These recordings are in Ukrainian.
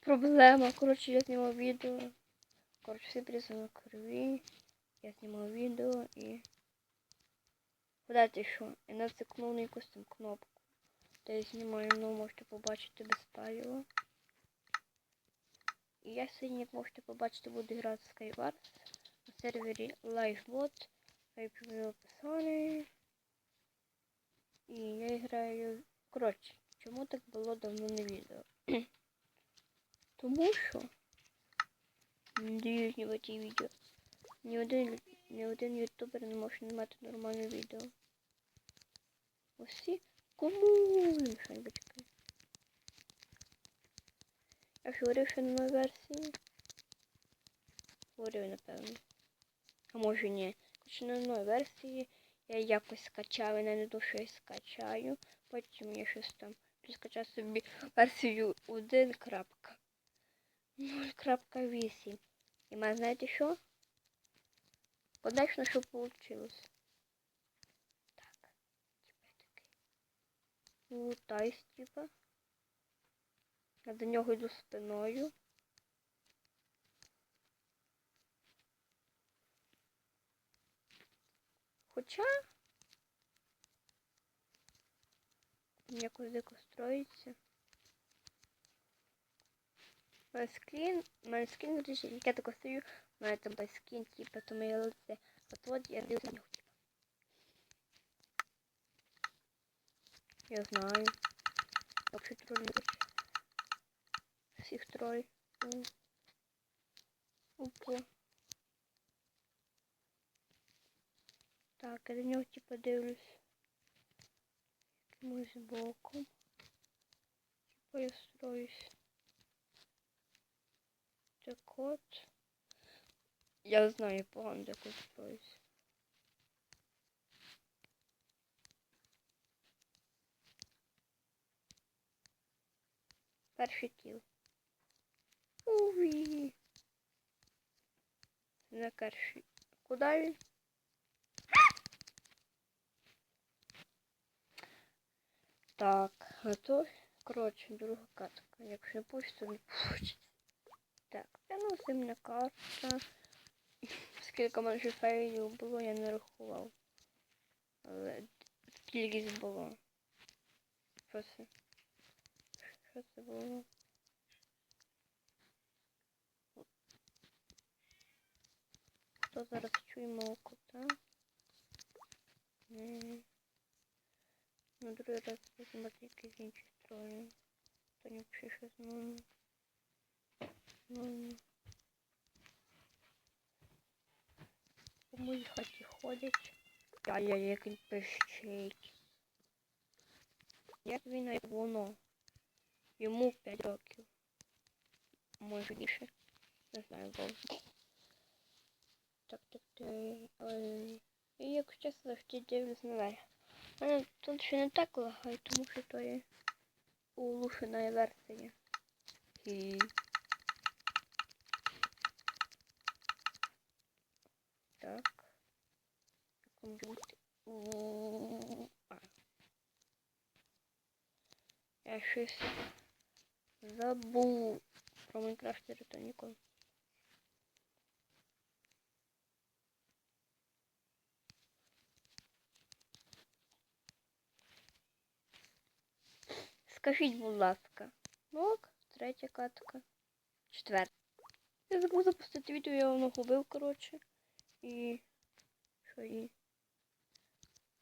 проблема. Коротше, я знімав відео. Коротше, всі призвали крові. Я знімав відео і. Гадайте що? Я натикнув на якусь там кнопку. Де я знімаю, ну можете побачити без паліва. І я сьогодні, як можете побачити, буду грати в Skywars на сервері LiveBot. В описанні. І я граю. Коротше, чому так було давно не відео? Тому що не дають знімати відео. Ні один, ні один ютубер не може знімати нормальне відео. Усі кому мішань батьки. Я ж говорив, що на новій версії. Говорив, напевно. А може ні. Хоч на новій версії я якось скачав, і не я скачаю. Потім я щось там скачав собі версію 1.0.8. І мене знаєте що? Подачно, що вийшло. Так. Такий. Лутаюсь, типа. Я до нього йду спиною. Хоча якось дико строїться. Скрін, у мене скрін лежить, я тако стою, у мене там скрін, типа, то моє лице. От от я дивлюся на нього, типа. Я знаю. Вообще троллить. Всіх троль. Опа. Так, я до нього типа дивлюсь. Якимось боком. Типа я строюсь. Так от. Я знаю, я погано якось строюсь. Перший кіл. Уві. Не перший. Куди він? Так, готов. Коротше, друга катка. Якщо не пусть, то не получиться. Так, це ну зимня карта. Скільки мене фейлів було, я не рахував. Але кількість було. Що це? Що це було? Хто зараз чує мого кота? На другий раз візьмати якісь інші сторони. То не взагалі щось ну. По моїй хаті ходять. Ай-яй, як пищить. Як він як воно? Йому 5 років. Може більше. Не знаю, бо. Так, так, так. І якщо чесно, завжди дивлюсь наверх. У мене тут ще не так лагає, тому що то є улучшена версія. І... Так. Комп'ютер. А. Я щось про Майнкрафт Ритоніку. Скажіть, будь ласка. Ну, ок, третя катка. Четверта. Я забув запустити відео, я воно губив, коротше. І... Що і?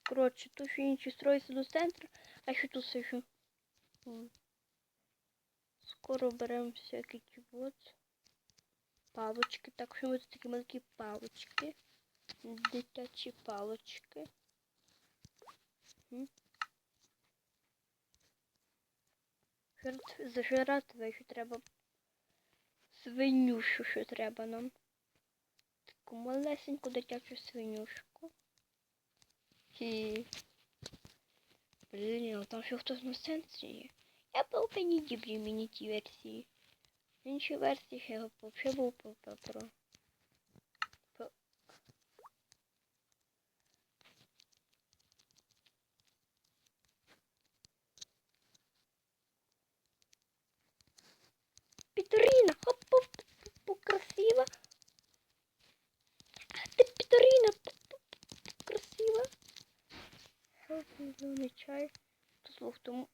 Коротше, тут ще інші строїться до центру, а що тут? М. Скоро беремо всякі ті вот палочки. Так що ось такі маленькі палочки. Дитячі палочки. Зажирати ще треба свинюшу, що треба нам. Таку малесеньку дитячу свинюшку. І... Блін, там ще хтось на центрі є. Був би не дібрі мені ті версії. Інші версії ще взагалі був про про- хоп, хоп, хоп, красиво. Хоп, хоп, красиво. Жовтий чай. Тут слух тому.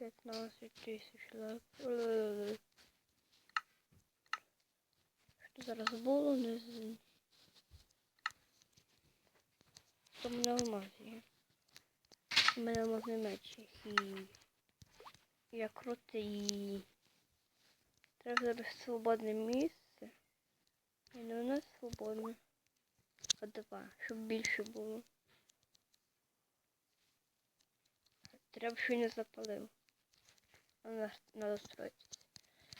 П'ятнадцять тисяч лайків. Що зараз було, не знаю. То в мене алмаз є. У мене алмазний меч. І я крутий. Треба зараз свободне місце. І не у нас свободне. А два, щоб більше було. Треба, щоб не запалив. Надо, надо строїтися.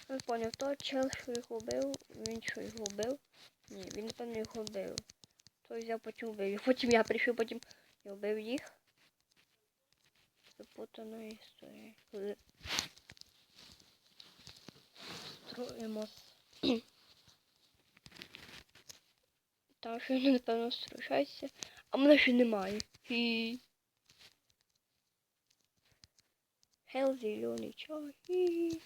Не поняв, то чел, що його вбив, він що його вбив? Ні, він напевно його вбив. Той взяв, потім вбив. Потім я прийшов, потім я вбив їх. Запутана історія. Строїмо. Там що вони, напевно, струшаються. А мене ще немає. Хі. Хел зелений чай. Хі.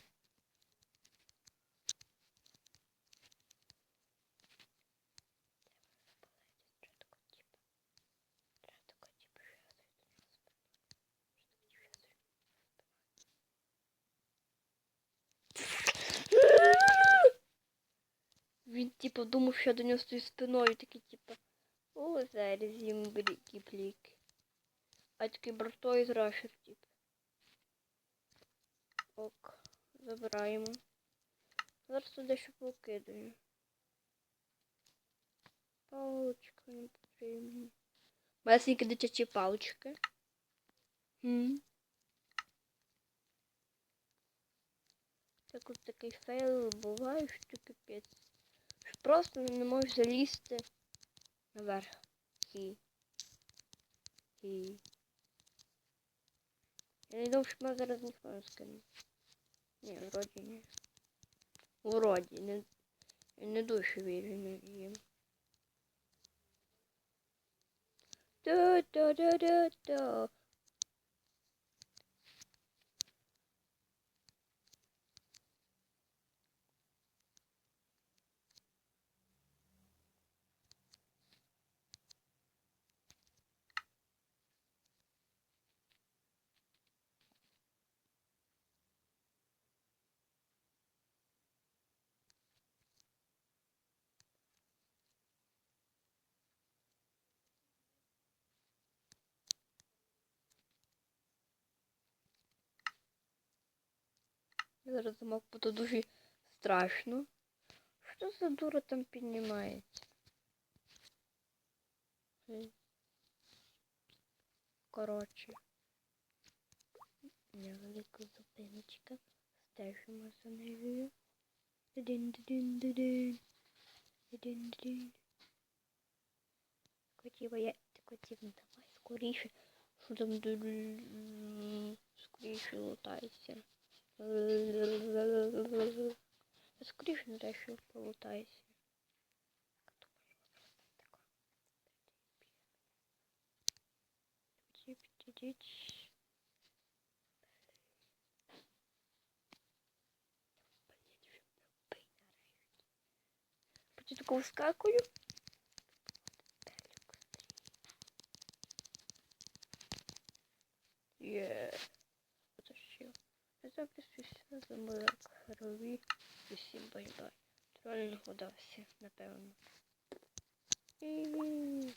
Він типу думав, що я до нього стою спиною, такий типу. О, зараз їм бліки пліки. А такий бортой зрашив, типу. Ок, забираємо. Зараз туди ще покидаю. Палочка не потрібна. Масенькі дитячі палочки. Хм. Так от такий фейл буває, що капець. Просто не можеш залізти наверх. Хі. Хі. Я не думав, що мене зараз ніхто не скине. Ні, вроді ні. Вроді, не, я не дуже вірю не їм. Да-да-да-да-да. Зараз замок буде дуже страшно. Що за дура там піднімається? Коротше. Невелика зупиночка. Стежимо за нею. Дин-дин-дин-дин. Дин-дин. Котіва, я котів не давай скоріше. Що там скоріше лутайся. Скоріше не те, що полутайся. Потім таку вскакую. Є. Потащив. Я записуюся за мої хорові. Усім бай-бай. Тролінг удався, напевно. І...